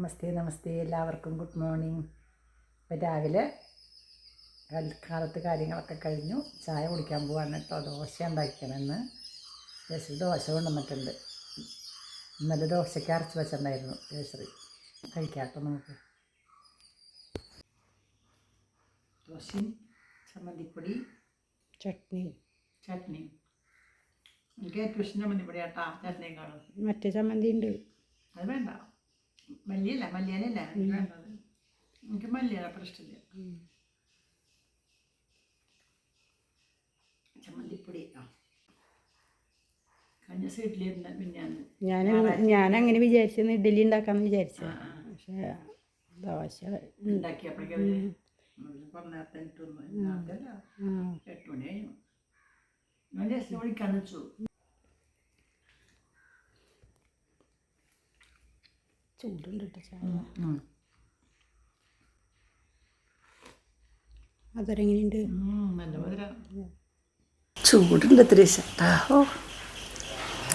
നമസ്തേ നമസ്തേ. എല്ലാവർക്കും good morning. ഇപ്പം രാവിലെ കാല- കാലത്ത് കാര്യങ്ങളൊക്കെ കഴിഞ്ഞു. ചായ കുടിക്കാൻ പോവാണ് കേട്ടോ. ദോശ ഉണ്ടാക്കണമെന്ന് ജയശ്രീ ദോശ കൊണ്ടുവന്നിട്ടുണ്ട്. ഇന്നലെ ദോശയ്ക്ക് അരച്ച് വെച്ചിട്ടുണ്ടായിരുന്നു ജയശ്രീ കഴിക്കാം കേട്ടോ നമുക്ക്. ദോശയും ചമ്മന്തിപ്പൊടി. ചട്നി. ചട്നി. എനിക്ക് ഏറ്റവും ഇഷ്ടം ചമ്മന്തിപ്പൊടി കേട്ടാ ചട്നിയേക്കാളും. മറ്റേ ചമ്മന്തി ഉണ്ട് അത് വേണ്ട. മല്ലിയല്ല മല്ലിയാനല്ല? എനിക്ക് വേണ്ടത്. എനിക്ക് മല്ലിയല അത്ര ഇഷ്ടമില്ല. ചമ്മന്തിപ്പൊടി. ആ. കഴിഞ്ഞ പിന്നെ ഞാൻ ഞാൻ അങ്ങനെ വിചാരിച്ചെന്ന് ഇഡ്ഡലി ഉണ്ടാക്കാമെന്ന് വിചാരിച്ചു. പക്ഷേ ദോശ ഉണ്ടാക്കിയപ്പോഴേക്കും എട്ട് മണി കഴിഞ്ഞു. ഞാൻ ജസ്റ്റ് വിളിക്കാന്ന് വെച്ചു. ചൂടുണ്ട് കേട്ടോ ചായ അതൊരെങ്ങനെയുണ്ട് ചൂടുണ്ട് ഇത്തിരി ഓ.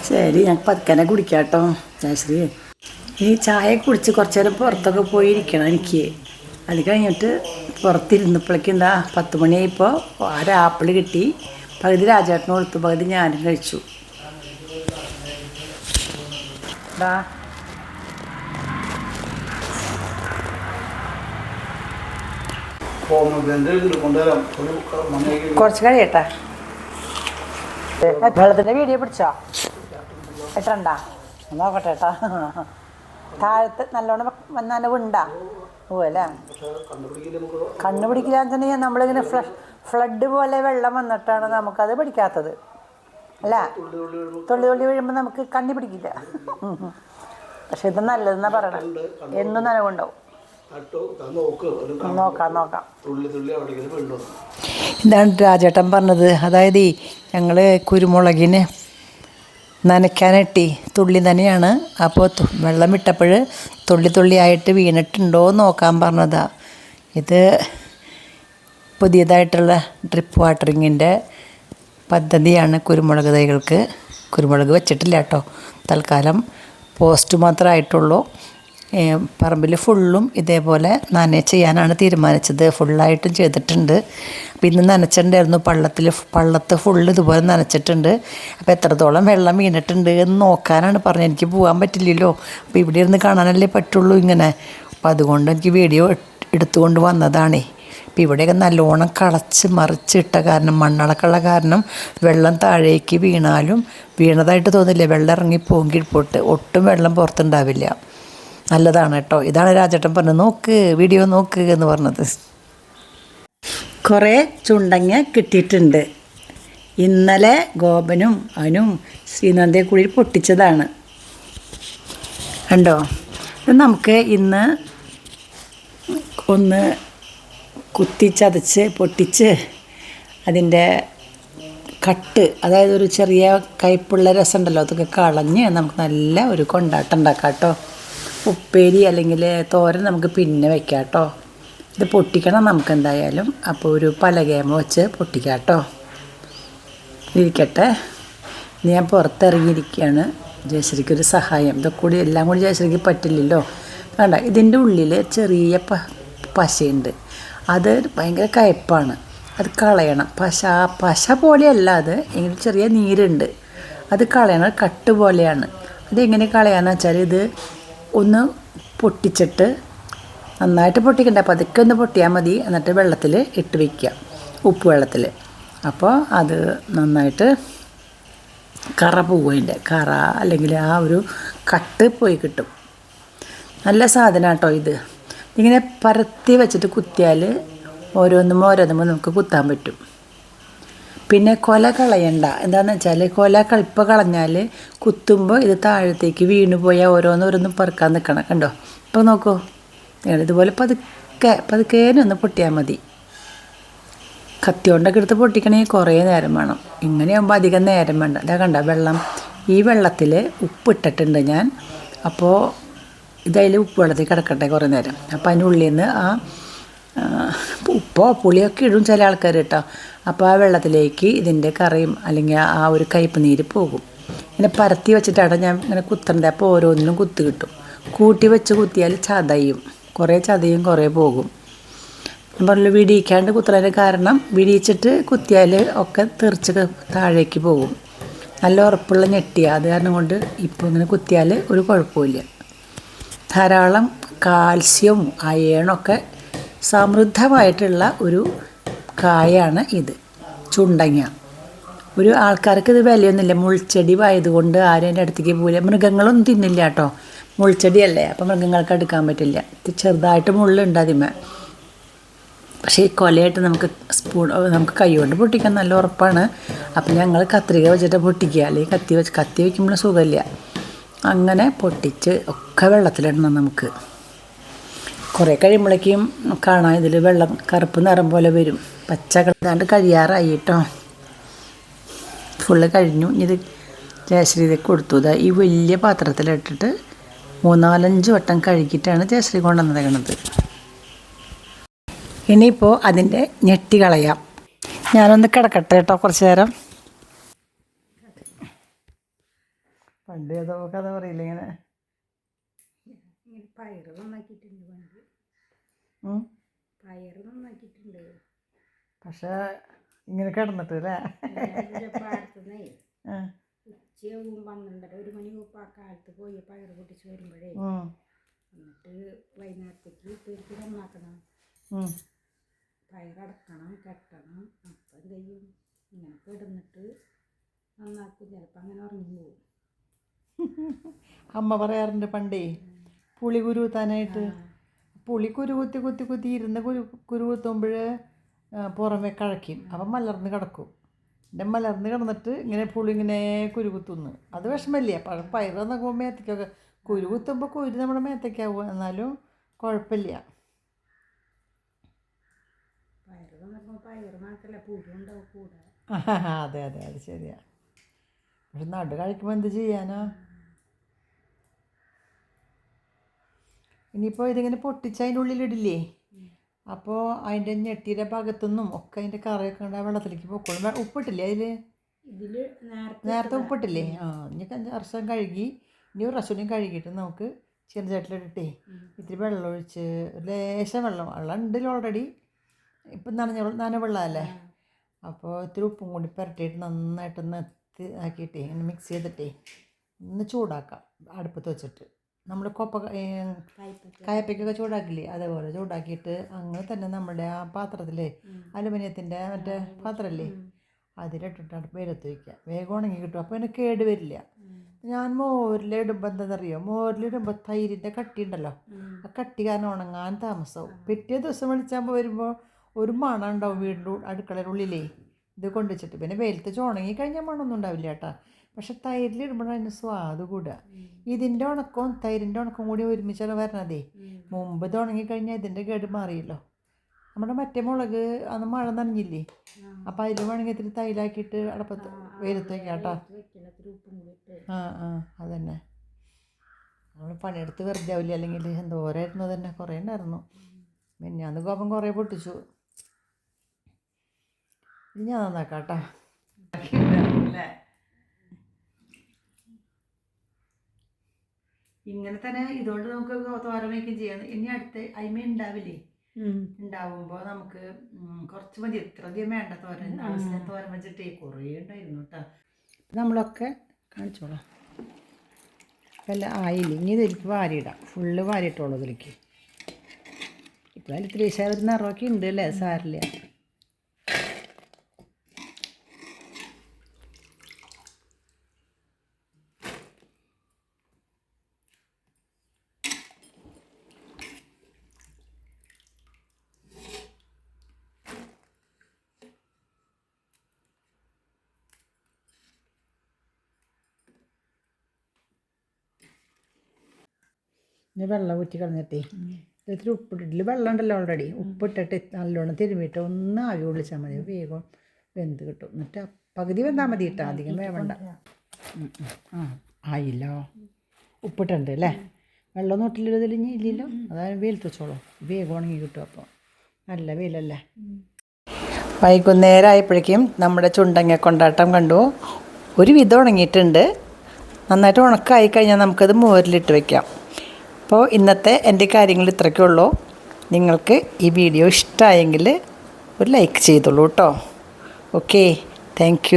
ശരി ഞാൻ പതുക്കനെ കുടിക്കാട്ടോ. ജയശ്രീ ഈ ചായ കുടിച്ച് കുറച്ച് നേരം പുറത്തൊക്കെ പോയിരിക്കണം എനിക്ക്. അത് കഴിഞ്ഞിട്ട് പുറത്തിരുന്നപ്പോഴേക്കും എന്താ പത്ത് മണിയായപ്പോൾ ഒരു ആപ്പിൾ കിട്ടി. പകുതി രാജേട്ടന് കൊടുത്തു പകുതി ഞാനും കഴിച്ചു. ദാ കുറച്ച് കഴിയട്ടെ. വെള്ളത്തിന്റെ വീഡിയോ പിടിച്ചോ? എട്ടണ്ടാ നോക്കട്ടെ ഏട്ടാ താഴത്ത് നല്ലോണം നനവുണ്ടാ ഓ പോവല്ലേ നമുക്ക് കണ്ണുപിടിക്കില്ലാന്നുണ്ടെങ്കിൽ നമ്മളിങ്ങനെ ഫ്ലഡ് പോലെ വെള്ളം വന്നിട്ടാണ് നമുക്കത് പിടിക്കാത്തത്. അല്ല? തുള്ളി തുള്ളി വീഴുമ്പോൾ നമുക്ക് കണ്ണി പിടിക്കില്ല. പക്ഷെ ഇത് നല്ലതെന്നാ പറയണത് എന്നും നനവുണ്ടാവും. നോക്ക് നോക്കാം ഇതാണ് രാജേട്ടൻ പറഞ്ഞത്. അതായത് ഞങ്ങൾ കുരുമുളകിന് നനയ്ക്കാനിട്ടി തുള്ളി തന്നെയാണ് അപ്പോൾ വെള്ളം ഇട്ടപ്പോൾ തുള്ളി തുള്ളിയായിട്ട് വീണിട്ടുണ്ടോ എന്ന് നോക്കാൻ പറഞ്ഞതാ. ഇത് പുതിയതായിട്ടുള്ള ഡ്രിപ്പ് വാട്ടറിങ്ങിന്റെ പദ്ധതിയാണ് കുരുമുളക് തൈകൾക്ക്. കുരുമുളക് വെച്ചിട്ടില്ല കേട്ടോ. തൽക്കാലം പോസ്റ്റ് മാത്രമേ ആയിട്ടുള്ളൂ പറമ്പിൽ ഫുള്ളും ഇതേപോലെ നനയ ചെയ്യാനാണ് തീരുമാനിച്ചത്. ഫുള്ളായിട്ടും ചെയ്തിട്ടുണ്ട്. അപ്പോൾ ഇന്ന് നനച്ചിട്ടുണ്ടായിരുന്നു. പള്ളത്തിൽ പള്ളത്ത് ഫുള്ള് ഇതുപോലെ നനച്ചിട്ടുണ്ട്. അപ്പോൾ എത്രത്തോളം വെള്ളം വീണിട്ടുണ്ട് എന്ന് നോക്കാനാണ് പറഞ്ഞത്. എനിക്ക് പോകാൻ പറ്റില്ലല്ലോ. അപ്പോൾ ഇവിടെ ഇരുന്ന് കാണാനല്ലേ പറ്റുള്ളൂ ഇങ്ങനെ. അപ്പോൾ അതുകൊണ്ട് എനിക്ക് വീഡിയോ എടുത്തുകൊണ്ട് വന്നതാണേ. അപ്പം ഇവിടെയൊക്കെ നല്ലോണം കളച്ച് മറിച്ചിട്ട കാരണം മണ്ണളക്കുള്ള കാരണം വെള്ളം താഴേക്ക് വീണാലും വീണതായിട്ട് തോന്നില്ല. വെള്ളം ഇറങ്ങിപ്പോകും കീഴ്പോട്ട് ഒട്ടും വെള്ളം പുറത്തുണ്ടാവില്ല. നല്ലതാണ് കേട്ടോ. ഇതാണ് രാജേട്ടൻ പറഞ്ഞത് നോക്ക് വീഡിയോ നോക്ക് എന്ന് പറഞ്ഞത്. കുറേ ചുണ്ടങ്ങ കിട്ടിയിട്ടുണ്ട്. ഇന്നലെ ഗോപനും അനും ശ്രീനന്ദയെ കൂടി പൊട്ടിച്ചതാണ്. ഇത് നമുക്ക് ഇന്ന് ഒന്ന് കുത്തിച്ചതച്ച് പൊട്ടിച്ച് അതിന്റെ കട്ട് അതായത് ഒരു ചെറിയ കയ്പുള്ള രസമുണ്ടല്ലോ അതൊക്കെ കളഞ്ഞ് നമുക്ക് നല്ല ഒരു കൊണ്ടാട്ടം ഉണ്ടാക്കാം കേട്ടോ. ഉപ്പേരി അല്ലെങ്കിൽ തോരൻ നമുക്ക് പിന്നെ വെക്കാം കേട്ടോ. ഇത് പൊട്ടിക്കണം നമുക്ക് എന്തായാലും അപ്പോൾ ഒരു പലകേമ വെച്ച് പൊട്ടിക്കാം കേട്ടോ. ഇരിക്കട്ടെ. ഞാൻ പുറത്തിറങ്ങിയിരിക്കുകയാണ്. ജയശ്രീക്ക് ഒരു സഹായം. ഇതൊക്കെ കൂടി എല്ലാം കൂടി ജയശ്രീക്ക് പറ്റില്ലല്ലോ. വേണ്ട ഇതിന്റെ ഉള്ളിൽ ചെറിയ പ പശയുണ്ട്. അത് ഭയങ്കര കയ്പ്പാണ്. അത് കളയണം. പശ പശ പോലെയല്ല അത്. ഇങ്ങനെ ചെറിയ നീരുണ്ട്. അത് കളയണം. കട്ട് പോലെയാണ്. അതെങ്ങനെ കളയാന്ന് വെച്ചാൽ ഇത് ഒന്ന് പൊട്ടിച്ചിട്ട് നന്നായിട്ട് പൊട്ടിക്കണ്ട പതുക്കെ ഒന്ന് പൊട്ടിയാൽ മതി. എന്നിട്ട് വെള്ളത്തിൽ ഇട്ട് വയ്ക്കുക ഉപ്പ് വെള്ളത്തിൽ. അപ്പോൾ അത് നന്നായിട്ട് കറ പോവും കറ അല്ലെങ്കിൽ ആ ഒരു കട്ട് പോയി കിട്ടും. നല്ല സാധനം കേട്ടോ ഇത്. ഇങ്ങനെ പരത്തി വെച്ചിട്ട് കുത്തിയാൽ ഓരോന്നും ഓരോന്നും നമുക്ക് കുത്താൻ പറ്റും. പിന്നെ കൊല കളയണ്ട. എന്താണെന്ന് വെച്ചാൽ കൊല കളിപ്പ് കളഞ്ഞാൽ കുത്തുമ്പോൾ ഇത് താഴത്തേക്ക് വീണു പോയാൽ ഓരോന്നോരോന്നും പെറുക്കാൻ നിൽക്കണം കണ്ടോ? ഇപ്പോൾ നോക്കൂ. നിങ്ങൾ ഇതുപോലെ പതുക്കെ പതുക്കേനൊന്ന് പൊട്ടിയാൽ മതി. കത്തിയോണ്ടൊക്കെ എടുത്ത് പൊട്ടിക്കണമെങ്കിൽ കുറേ നേരം വേണം. ഇങ്ങനെയാകുമ്പോൾ അധികം നേരം വേണ്ട. ഇതാ കണ്ട വെള്ളം. ഈ വെള്ളത്തിൽ ഉപ്പിട്ടിട്ടുണ്ട് ഞാൻ. അപ്പോൾ ഇതതിൽ ഉപ്പ് വെള്ളത്തിൽ കിടക്കട്ടെ കുറേ നേരം. അപ്പോൾ അതിനുള്ളിൽ നിന്ന് ആ, ഉപ്പോ പുളിയൊക്കെ ഇടും ചില ആൾക്കാർ കേട്ടോ. അപ്പോൾ ആ വെള്ളത്തിലേക്ക് ഇതിന്റെ കറിയും അല്ലെങ്കിൽ ആ ഒരു കയ്പ്പ് നീര് പോകും. ഇങ്ങനെ പരത്തി വെച്ചിട്ടാണ് ഞാൻ ഇങ്ങനെ കുത്തേണ്ടത് അപ്പോൾ ഓരോന്നിനും കുത്ത് കിട്ടും. കൂട്ടി വെച്ച് കുത്തിയാൽ ചതയും. കുറേ ചതയും കുറേ പോകും. ഞാൻ പറഞ്ഞു വിടിയിക്കാണ്ട് കുത്തുന്നതിന് കാരണം വിടിയിച്ചിട്ട് കുത്തിയാൽ ഒക്കെ തെറിച്ച് താഴേക്ക് പോകും. നല്ല ഉറപ്പുള്ള ഞെട്ടിയ. അത് കാരണം കൊണ്ട് ഇപ്പോൾ ഇങ്ങനെ കുത്തിയാൽ ഒരു കുഴപ്പമില്ല ധാരാളം കാൽസ്യവും അയേണൊക്കെ സമൃദ്ധമായിട്ടുള്ള ഒരു കായാണ് ഇത്. ചുണ്ടങ്ങ. ഒരു ആൾക്കാർക്ക് ഇത് വിലയൊന്നുമില്ല. മുൾച്ചെടി ആയതുകൊണ്ട് ആരും എന്റെ അടുത്തേക്ക് പോലെ മൃഗങ്ങളൊന്നും തിന്നില്ല കേട്ടോ. മുൾച്ചെടിയല്ലേ? അപ്പം മൃഗങ്ങൾക്ക് എടുക്കാൻ പറ്റില്ല. ഇത് ചെറുതായിട്ട് മുള്ളുണ്ട് അതിമേ പക്ഷേ ഈ കൊലയായിട്ട് നമുക്ക് സ്പൂൺ നമുക്ക് കൈ കൊണ്ട് പൊട്ടിക്കാൻ നല്ല ഉറപ്പാണ്. അപ്പം ഞങ്ങൾ കത്രിക വെച്ചിട്ട് പൊട്ടിക്കുക. അല്ലെങ്കിൽ കത്തി വെച്ച് കത്തി വയ്ക്കുമ്പോൾ സുഖമില്ല. അങ്ങനെ പൊട്ടിച്ച് ഒക്കെ വെള്ളത്തിലിടണം നമുക്ക്. കുറേ കഴിയുമ്പോഴേക്കും കാണാം ഇതിൽ വെള്ളം കറുപ്പ് നിറം പോലെ വരും. പച്ച കളർന്നാണ്ട് കഴിയാറായി കേട്ടോ. ഫുള്ള് കഴിഞ്ഞു. ഇനി ഇത് ജയശ്രീതയ്ക്ക് കൊടുത്തു. ഇതാ ഈ വലിയ പാത്രത്തിലിട്ടിട്ട് മൂന്നാലഞ്ച് വട്ടം കഴുകിയിട്ടാണ് ജയശ്രീ കൊണ്ടുവന്നിരിക്കുന്നത്. ഇനിയിപ്പോൾ അതിന്റെ ഞെട്ടി കളയാം. ഞാനൊന്ന് കിടക്കട്ടെ കേട്ടോ കുറച്ച് നേരം. പണ്ട് ഏതോ കഥ പറയില്ല ഇങ്ങനെ? പയറ് നന്നാക്കിയിട്ടുണ്ട് പണ്ട്. പയറ് നന്നാക്കിയിട്ടുണ്ട്. പക്ഷേ ഇങ്ങനെ കിടന്നിട്ട് അല്ലേ. ഉച്ചയാവും പന്ത്രണ്ടര ഒരു മണി ആ കാലത്ത് പോയി പയറ് പൊട്ടിച്ച് വരുമ്പോഴേ. എന്നിട്ട് വൈകുന്നേരത്തേക്ക് പെരുത്തി നന്നാക്കണം. പയറടക്കണം കെട്ടണം അപ്പം എന്ത് ചെയ്യും? ഇങ്ങനെ കിടന്നിട്ട് നന്നാക്കും. ചിലപ്പോൾ അങ്ങനെ ഉറങ്ങി പോകും അമ്മ പറയാറുണ്ട് പണ്ടേ പുളി കുരുത്താനായിട്ട് പുളി കുരു കുത്തി കുത്തി കുത്തി ഇരുന്ന് കുരു കുരു കുത്തുമ്പോൾ പുറമെ കഴക്കും. അപ്പം മലർന്ന് കിടക്കും. എന്റെ മലർന്ന് കിടന്നിട്ട് ഇങ്ങനെ പുളി ഇങ്ങനെ കുരുകുത്തുന്നു. അത് വിഷമല്ലേ? പഴം പയറ് നോക്കുമ്പോൾ മേത്തേക്കൊക്കെ കുരു കുത്തുമ്പോൾ കുരു നമ്മുടെ മേത്തേക്കാവും. എന്നാലും കുഴപ്പമില്ല. അതെ അതെ അത് ശരിയാ. പക്ഷെ നടു കഴിക്കുമ്പോൾ എന്ത് ചെയ്യാനോ? ഇനിയിപ്പോൾ ഇതിങ്ങനെ പൊട്ടിച്ച് അതിന്റെ ഉള്ളിലിടില്ലേ? അപ്പോൾ അതിന്റെ ഞെട്ടിയുടെ ഭാഗത്തുനിന്നും ഒക്കെ അതിന്റെ കറിയൊക്കെ ഉണ്ട് ആ വെള്ളത്തിലേക്ക് പൊക്കോളും. ഉപ്പിട്ടില്ലേ അതിൽ നേരത്തെ നേരത്തെ ഉപ്പിട്ടില്ലേ? ആ ഇനി വർഷം കഴുകി ഇനി ഒരു പ്രാവശ്യം കഴുകിയിട്ട് നമുക്ക് ചെറുചാട്ടിലിട്ടിട്ടേ ഇത്തിരി വെള്ളം ഒഴിച്ച് ലേശം വെള്ളം വെള്ളം ഉണ്ടല്ലോ ഓൾറെഡി ഇപ്പം നനഞ്ഞ നനഞ്ഞ വെള്ളമല്ലേ? അപ്പോൾ ഇത്തിരി ഉപ്പും കൂടി പുരട്ടിയിട്ട് നന്നായിട്ട് നെത്തി ആക്കിയിട്ടേ ഇങ്ങനെ മിക്സ് ചെയ്തിട്ടേ ഒന്ന് ചൂടാക്കാം അടുപ്പത്ത് വെച്ചിട്ട്. നമ്മൾ കൊപ്പ കയപ്പയ്ക്കൊക്കെ ചൂടാക്കില്ലേ? അതേപോലെ ചൂടാക്കിയിട്ട് അങ്ങനെ തന്നെ നമ്മുടെ ആ പാത്രത്തിലെ അലുമിനിയത്തിന്റെ മറ്റേ പാത്രമല്ലേ അതിലിട്ടിട്ടാണ് വെയിലത്ത് വയ്ക്കുക വേഗം ഉണങ്ങി കിട്ടും. അപ്പോൾ അതിന് കേട് വരില്ല. ഞാൻ മോരിലിടുമ്പോൾ എന്താണെന്നറിയോ മോരിലിടുമ്പോൾ തൈരിന്റെ കട്ടി ഉണ്ടല്ലോ? ആ കട്ടി കാരണം ഉണങ്ങാൻ താമസവും. പിറ്റേ ദിവസം വിളിച്ചാൽ വരുമ്പോൾ ഒരു മണം ഉണ്ടാവും വീടിന്റെ അടുക്കളയുടെ ഉള്ളിലേ. ഇത് കൊണ്ടുവച്ചിട്ട്. പിന്നെ വെയിലത്ത് ഉണങ്ങി കഴിഞ്ഞാൽ മണമൊന്നും ഉണ്ടാവില്ല കേട്ടോ. പക്ഷെ തൈരിലിടുമ്പോൾ അതിന് സ്വാദ് കൂടുക ഇതിന്റെ ഉണക്കവും തൈരിന്റെ ഉണക്കവും കൂടി ഒരുമിച്ചാണ് വരണതേ? മുമ്പ് ഇത് ഉണങ്ങിക്കഴിഞ്ഞാൽ ഇതിന്റെ കേട് മാറിയല്ലോ. നമ്മുടെ മറ്റേ മുളക് അന്ന് മഴ നനഞ്ഞില്ലേ? അപ്പം അതിൽ വേണമെങ്കിൽ ഇത്തിരി തൈലാക്കിയിട്ട് അടപ്പത്ത് വെയിലത്ത് വയ്ക്കാം കേട്ടോ. ആ ആ അതന്നെ. നമ്മൾ പണിയെടുത്ത് വെറുതെ ആവില്ല? അല്ലെങ്കിൽ എന്തോരായിരുന്നു തന്നെ കുറേ ഉണ്ടായിരുന്നു. മിന്നാന്ന് കോപം കുറേ പൊട്ടിച്ചു. ഇത് ഞാൻ നന്നാക്കാം കേട്ടോ. ഇങ്ങനെ തന്നെ ഇതുകൊണ്ട് നമുക്ക് തോരൻ വയ്ക്കുകയും ചെയ്യാം. ഇനി അടുത്ത് അയിമ ഉണ്ടാവില്ലേ ഉണ്ടാവുമ്പോൾ നമുക്ക് കുറച്ച് മതി. എത്ര അധികം വേണ്ട തോരൻ. തോരൻ വെച്ചിട്ടേ കുറേ ഉണ്ടായിരുന്നു കേട്ടോ നമ്മളൊക്കെ കാണിച്ചോളാം. അല്ല ആയില്ല? ഇനി ഇതിലേക്ക് വാരിയിടാം. ഫുള്ള് വാരിയിട്ടോളൂ ഇതിലേക്ക്. അതിൽ ഇത്തിരി ശേഷം ഒരു നിറമൊക്കെ ഉണ്ട് അല്ലേ സാരില്ല ഇനി വെള്ളം ഊറ്റി കളഞ്ഞിട്ടേ. ഇത്തിരി ഉപ്പിട്ടിട്ടില്ല. വെള്ളം ഉണ്ടല്ലോ ഓൾറെഡി ഉപ്പിട്ടിട്ട് നല്ലോണം തിരുമ്മിയിട്ട് ഒന്ന് ആവി വിളിച്ചാൽ മതി. വേഗം വെന്ത് കിട്ടും. എന്നിട്ട് പകുതി വെന്താൽ മതി കിട്ടാം. അധികം വേവണ്ട. ആ ആയില്ലോ. ഉപ്പിട്ടുണ്ട് അല്ലേ? വെള്ളം ഇതിൽ ഇനി ഇല്ലല്ലോ? അതായത് വെയിലത്ത് വെച്ചോളൂ വേഗം ഉണങ്ങി കിട്ടും അപ്പോൾ നല്ല വെയിലല്ലേ? വൈകുന്നേരം ആയപ്പോഴേക്കും നമ്മുടെ ചുണ്ടങ്ങ കൊണ്ടാട്ടം കണ്ടു. ഒരു വിധം ഉണങ്ങിയിട്ടുണ്ട്. നന്നായിട്ട് ഉണക്കായി കഴിഞ്ഞാൽ നമുക്കത് മോരിലിട്ട് വെക്കാം. അപ്പോൾ ഇന്നത്തെ എന്റെ കാര്യങ്ങൾ ഇത്രയ്ക്കേ ഉള്ളൂ. നിങ്ങൾക്ക് ഈ വീഡിയോ ഇഷ്ടമായെങ്കിൽ ഒരു ലൈക്ക് ചെയ്തോളൂ കേട്ടോ. Okay thank